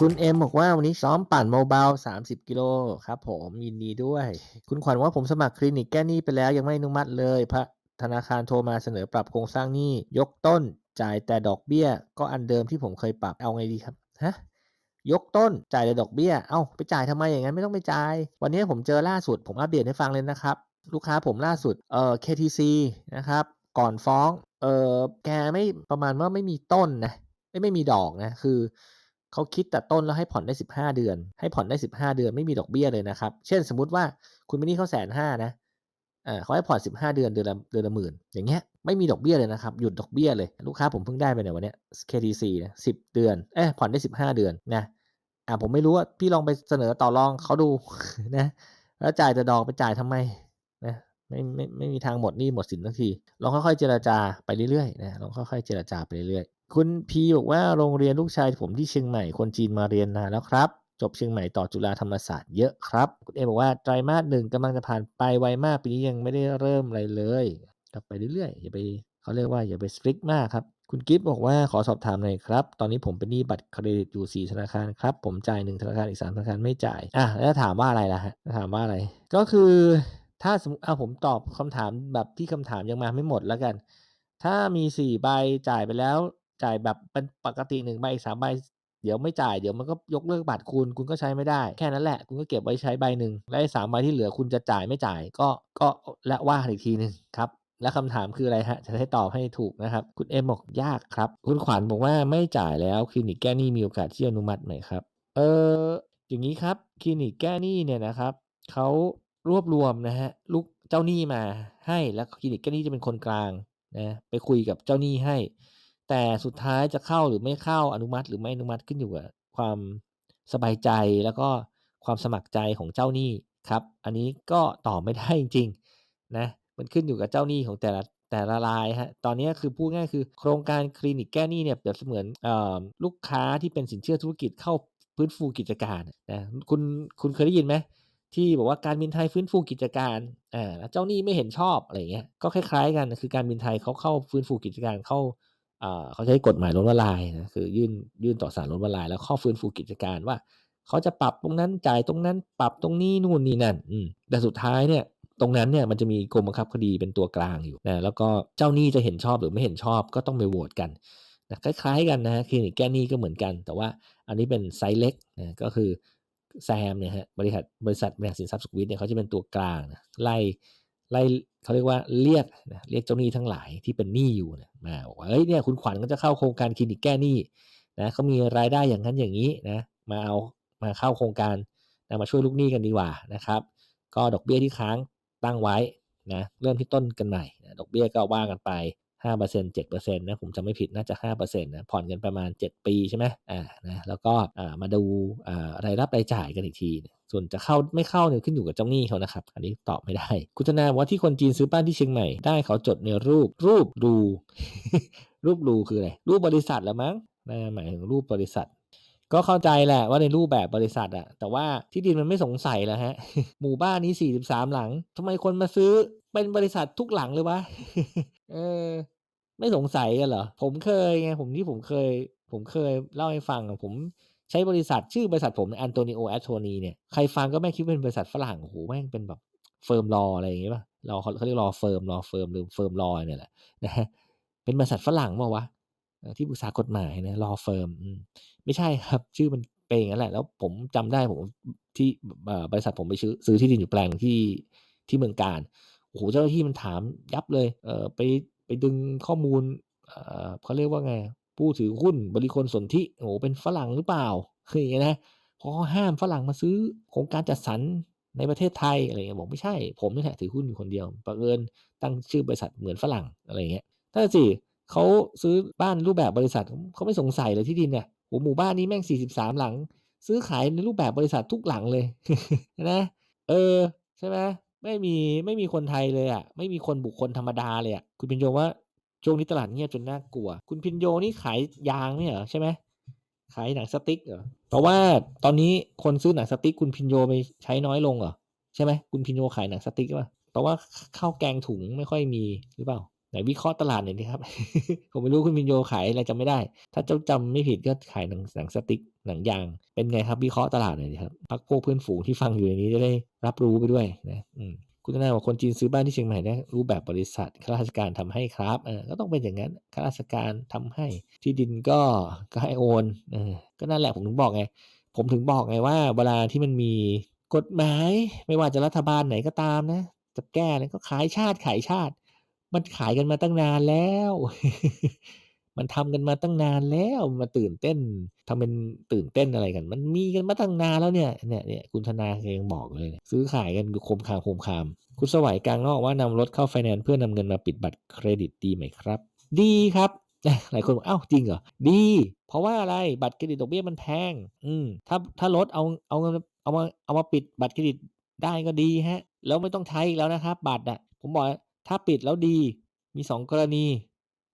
คุณเอ็มบอกว่าวันนี้ซ้อมปั่นโมบาย30กิโลครับผมยินดีด้วย คุณขวัญว่าผมสมัครคลินิกแก้หนี้ไปแล้วยังไม่อนุมัติเลยพระธนาคารโทรมาเสนอปรับโครงสร้างหนี้ยกต้นจ่ายแต่ดอกเบี้ย ก็อันเดิมที่ผมเคยปรับเอาไงดีครับฮะยกต้นจ่ายแต่ดอกเบี้ย เอ้าไปจ่ายทำไมอย่างนั้นไม่ต้องไปจ่าย วันนี้ผมเจอล่าสุด ผมอัปเดตให้ฟังเลยนะครับ ลูกค้าผมล่าสุดเอ่อ KTC นะครับ ก่อนฟ้องเอ่อแกไม่ประมาณว่าไม่มีต้นนะไม่ไม่มีดอกนะคือ เขาคิดแต่ต้นแล้วให้ผ่อนได้ 15 เดือน ให้ผ่อนได้ 15 เดือนไม่มีดอกเบี้ยเลยนะครับ เช่นสมมุติว่าคุณเป็นหนี้เขาแสนห้านะเขาให้ผ่อน 15 เดือนเดือนละเดือนละหมื่นอย่างเงี้ยไม่มีดอกเบี้ยเลยนะครับ หยุดดอกเบี้ยเลย ลูกค้าผมเพิ่งได้ไปในวันเนี้ย KTC นะ10 เดือนเอ้ผ่อนได้ 15 เดือนนะอ่าผมไม่รู้ว่าพี่ลองไปเสนอต่อรองเขาดูนะแล้วจ่ายแต่ดอกไปจ่ายทำไมนะไม่ไม่ไม่มีทางหมดหนี้หมดสินทันทีลองค่อยๆเจรจาไปเรื่อยๆนะลองค่อยๆเจรจาไปเรื่อย คุณพีบอกว่าโรงเรียนลูกชายผมที่เชียงใหม่คนจีนมาเรียนนานแล้วครับ จบเชียงใหม่ต่อจุฬาธรรมศาสตร์เยอะครับคุณเอบอกว่าไตรมาสหนึ่งกำลังจะผ่านไปไวมากปีนี้ยังไม่ได้เริ่มอะไรเลยกลับไปเรื่อยๆอย่าไปเขาเรียกว่าอย่าไปสตริกมากครับคุณกิฟบอกว่าขอสอบถามหน่อยครับ ตอนนี้ผมเป็นหนี้บัตรเครดิตอยู่ 4 ธนาคารครับ ผมจ่ายหนึ่งธนาคารอีก 3 ธนาคารไม่จ่าย อะ แล้วถามว่าอะไรล่ะฮะ ถามว่าอะไร ก็คือถ้าสมมติเอาผมตอบคำถามแบบที่คำถามยังมาไม่หมดแล้วกัน ถ้ามี 4 ใบจ่ายไปแล้ว จ่ายแบบเป็นปกติ1ใบอีก3ใบเดี๋ยวไม่จ่ายเดี๋ยวมันก็ยกเลิกบัตรคุณ คุณก็ใช้ไม่ได้ แค่นั้นแหละ คุณก็เก็บไว้ใช้ใบหนึ่งและสามใบที่เหลือคุณจะจ่ายไม่จ่ายก็ก็และว่าอีกทีหนึ่งครับและคำถามคืออะไรฮะ จะได้ตอบให้ถูกนะครับ คุณเอ็มบอกยากครับ คุณขวัญบอกว่าไม่จ่ายแล้วคลินิกแก้หนี้มีโอกาสที่อนุมัติไหมครับ เอออย่างนี้ครับคลินิกแก้หนี้เนี่ยนะครับเขารวบรวมนะฮะลูกเจ้าหนี้มาให้แล้วคลินิกแก้หนี้จะเป็นคนกลางนะไปคุยกับเจ้าหนี้ให้ แต่สุดท้ายจะเข้าหรือไม่เข้าอนุมัติหรือไม่อนุมัติขึ้นอยู่กับความสบายใจแล้วก็ความสมัครใจของเจ้าหนี้ครับ อันนี้ก็ตอบไม่ได้จริงๆนะมันขึ้นอยู่กับเจ้าหนี้ของแต่ละแต่ละรายฮะ ตอนนี้คือพูดง่ายคือโครงการคลินิกแก้หนี้เนี่ยเปรียบเสมือนลูกค้าที่เป็นสินเชื่อธุรกิจเข้าฟื้นฟูกิจการนะคุณคุณเคยได้ยินไหมที่บอกว่าการบินไทยฟื้นฟูกิจการอ่าเจ้าหนี้ไม่เห็นชอบอะไรเงี้ยก็คล้ายๆกันคือการบินไทยเขาเข้าฟื้นฟูกิจการเข้า เขาใช้กฎหมายล้มละลายนะคือยื่นยื่นต่อศาลล้มละลาย แล้วข้อฟื้นฟูกิจการว่า เขาจะปรับตรงนั้นจ่ายตรงนั้น ปรับตรงนี้นู่นนี่นั่นแต่สุดท้ายเนี่ยตรงนั้นเนี่ยมันจะมีกรมบังคับคดีเป็นตัวกลางอยู่นะแล้วก็เจ้าหนี้จะเห็นชอบหรือไม่เห็นชอบก็ต้องไปโหวตกันนะคล้ายๆกันนะคลินิกแก้หนี้ก็เหมือนกัน แต่ว่าอันนี้เป็นไซส์เล็กนะก็คือแซมเนี่ยฮะบริษัทบริษัทบริหารสินทรัพย์สุขวิทเนี่ยเขาจะเป็นตัวกลางนะไล่ ไล่เขาเรียกว่าเรียกนะเรียกเจ้าหนี้ทั้งหลายที่เป็นหนี้อยู่นะมาบอกว่าเฮ้ยเนี่ยคุณขวัญก็จะเข้าโครงการคลินิกแก้หนี้นะเขามีรายได้อย่างนั้นอย่างนี้นะมาเอามาเข้าโครงการนะมาช่วยลูกหนี้กันดีกว่านะครับ ก็ดอกเบี้ยที่ค้างตั้งไว้นะเริ่มที่ต้นกันใหม่นะดอกเบี้ยก็ว่ากันไป 5% 7%นต์เจ็ดเปอร์เซ็นต์นะผมจำไม่ผิดน่าจะ5%นต์นะผ่อนกันประมาณ7ปีใช่ไหมอ่านะแล้วก็อ่ามาดูอ่ารายรับรายจ่ายกันอีกที ส่วนจะเข้าไม่เข้าเนี่ยขึ้นอยู่กับเจ้าหนี้เขานะครับ อันนี้ตอบไม่ได้ คุณธนาว่าที่คนจีนซื้อบ้านที่เชียงใหม่ ได้เขาจดในรูปรูปดูรูปดูคืออะไรรูปบริษัทแล้วมั้งนะหมายถึงรูปบริษัทก็เข้าใจแหละว่าในรูปแบบบริษัทอะแต่ว่าที่ดินมันไม่สงสัยแล้วฮะ หมู่บ้านนี้ 43 หลังทำไมคนมาซื้อเป็นบริษัททุกหลังเลยวะ เออ ไม่สงสัยกันเหรอ ผมเคยไงผมที่ผมเคย ผมเคยเล่าให้ฟังผมใช้บริษัทชื่อบริษัทผมอันโตนิโอแอตโทนีเนี่ยใครฟังก็แม่คิดเป็นบริษัทฝรั่งโอ้โหแม่งเป็นแบบเฟิร์มรออะไรอย่างเงี้ยป่ะรอเขาเขาเรียกรอเฟิร์มรอเฟิร์มหรือเฟิร์มรอเนี่ยแหละนะฮะเป็นบริษัทฝรั่งเปล่าวะที่ปรึกษากฎหมายนะรอเฟิร์มไม่ใช่ครับ ชื่อมันเป็นอย่างนั้นแหละ แล้วผมจำได้ผมที่บริษัทผมไปซื้อซื้อที่ดินอยู่แปลงที่ที่เมืองการโอ้โหเจ้าหน้าที่มันถามยับเลยเออไป ไปดึงข้อมูลเขาเรียกว่าไง ผู้ถือหุ้นบริคลสนธิโอ้โหเป็นฝรั่งหรือเปล่าคืออย่างนี้นะเพราะห้ามฝรั่งมาซื้อโครงการจัดสรรในประเทศไทยอะไรเงี้ยบอกไม่ใช่ ผมนี่แหละถือหุ้นอยู่คนเดียวบังเอิญตั้งชื่อบริษัทเหมือนฝรั่งอะไรเงี้ยถ้าสิเขาซื้อบ้านรูปแบบบริษัทเขาไม่สงสัยเลยที่ดินเนี่ยโหหมู่บ้านนี้แม่งสี่สิบสามหลัง ซื้อขายในรูปแบบบริษัททุกหลังเลยนะ เออ ใช่ไหม ไม่มีไม่มีคนไทยเลยอะ ไม่มีคนบุคคลธรรมดาเลยอะคุณพินโยว่าช่วงนี้ตลาดเงียบจนน่ากลัว คุณพินโยนี่ขายยางไม่เหรอใช่ไหมขายหนังสติ๊กเหรอเพราะว่าตอนนี้คนซื้อหนังสติ๊กคุณพินโยไปใช้น้อยลงเหรอใช่ไหมคุณพินโยขายหนังสติ๊กป่ะเพราะว่าข้าวแกงถุงไม่ค่อยมีหรือเปล่า ไหนวิเคราะห์ตลาดหน่อยดิครับ ผมไม่รู้คุณพินโยขายอะไรจำไม่ได้ ถ้าเจ้าจำไม่ผิดก็ขายหนังหนังสติ๊กหนังยาง เป็นไงครับวิเคราะห์ตลาดหน่อยดิครับพักพวกเพื่อนฝูงที่ฟังอยู่ในนี้จะได้รับรู้ไปด้วยนะอืมคุณนายบอกคนจีนซื้อบ้านที่เชียงใหม่ได้รูปแบบบริษัทข้าราชการทำให้ครับเออก็ต้องเป็นอย่างนั้นข้าราชการทำให้ที่ดินก็ก็ให้โอนเออก็นั่นแหละผมถึงบอกไง ผมถึงบอกไงว่า เวลาที่มันมีกฎหมาย ไม่ว่าจะรัฐบาลไหนก็ตามนะ จะแก้อะก็ขายชาติขายชาติ มันขายกันมาตั้งนานแล้ว มันทำกันมาตั้งนานแล้วมาตื่นเต้นทำเป็นตื่นเต้นอะไรกัน มันมีกันมาตั้งนานแล้วเนี่ยเนี่ยเนี่ยคุณธนาเองบอกเลย ซื้อขายกันคมคามคมคาม คุณสวัยกลางนอกว่านำรถเข้าไฟแนนซ์เพื่อนำเงินมาปิดบัตรเครดิตดีไหมครับ ดีครับหลายคนบอกอ้าวจริงเหรอ ดี เพราะว่าอะไรบัตรเครดิตดอกเบี้ยมันแพง อืมถ้าถ้ารถเอาเอาเงินเอามาเอามาปิดบัตรเครดิตได้ก็ดีฮะ แล้วไม่ต้องใช้อีกแล้วนะครับ บัตรอะ ผมบอก ถ้าปิดแล้วดีมี 2 กรณี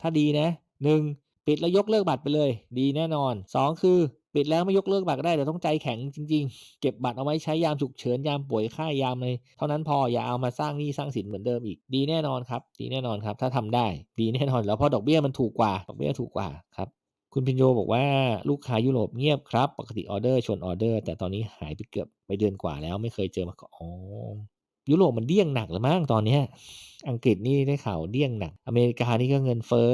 ถ้าดีนะ 1. ปิดแล้วยกเลิกบัตรไปเลย ดีแน่นอน 2 คือ ปิดแล้วไม่ยกเลิกบัตรก็ได้แต่ต้องใจแข็งจริง ๆ เก็บบัตรเอาไว้ใช้ยามฉุกเฉินยามป่วยไข้ยามเลยเท่านั้นพออย่าเอามาสร้างหนี้สร้างสินเหมือนเดิมอีก ดีแน่นอนครับ ดีแน่นอนครับ ถ้าทำได้ ดีแน่นอนแล้วเพราะดอกเบี้ยมันถูกกว่าดอกเบี้ยถูกกว่าครับคุณพินโยบอกว่าลูกค้ายุโรปเงียบครับ ปกติออเดอร์ชนออเดอร์ แต่ตอนนี้หายไปเกือบไปเดือนกว่าแล้วไม่เคยเจอมาก่อน ยุโรปมันเดี้ยงหนักแล้วมั้งตอนเนี้ยอังกฤษนี่ได้ข่าวเดี้ยงหนัก อเมริกานี่ก็เงินเฟ้อ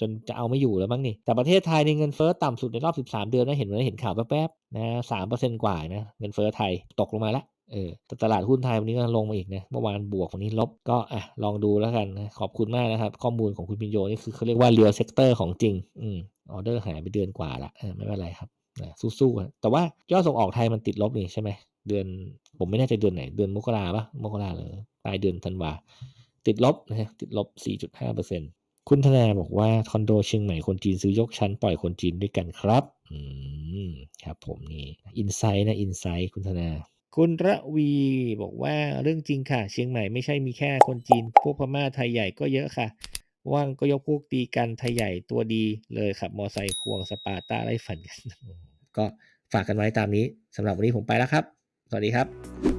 จนจะเอาไม่อยู่แล้วมั้งนี่ แต่ประเทศไทยในเงินเฟ้อต่ำสุดในรอบ 13 เดือนนะเห็นไหมเห็นข่าวแป๊บๆนะสามเปอร์เซ็นต์กว่านะเงินเฟ้อไทยตกลงมาแล้วเออแต่ตลาดหุ้นไทยวันนี้ก็ลงมาอีกนะเมื่อวานบวกวันนี้ลบก็อะลองดูแล้วกันนะขอบคุณมากนะครับ ข้อมูลของคุณพินโยนี่คือเขาเรียกว่าเรียลเซกเตอร์ของจริงอืมออเดอร์หายไปเดือนกว่าละไม่เป็นไรครับนะสู้ๆแต่ว่ายอดส่งออกไทยมันติดลบนี่ใช่ไหมเดือน ผมไม่แน่ใจเดือนไหน เดือนมกราปะมกราเลยปลายเดือนธันวา ติดลบนะฮะติดลบ 4.5%คุณธนาบอกว่าคอนโดเชียงใหม่คนจีนซื้อยกชั้นปล่อยคนจีนด้วยกันครับอืมครับผมนี่อินไซต์นะอินไซต์คุณธนา คุณระวีบอกว่าเรื่องจริงค่ะ เชียงใหม่ไม่ใช่มีแค่คนจีน พวกพม่าไทยใหญ่ก็เยอะค่ะ ว่างก็ยกพวกตีกันไทยใหญ่ตัวดีเลยครับมอไซค์ควงสปาร์ต้าไล่ฟันกันก็ฝากกันไว้ตามนี้สำหรับวันนี้ผมไปแล้วครับ สวัสดีครับ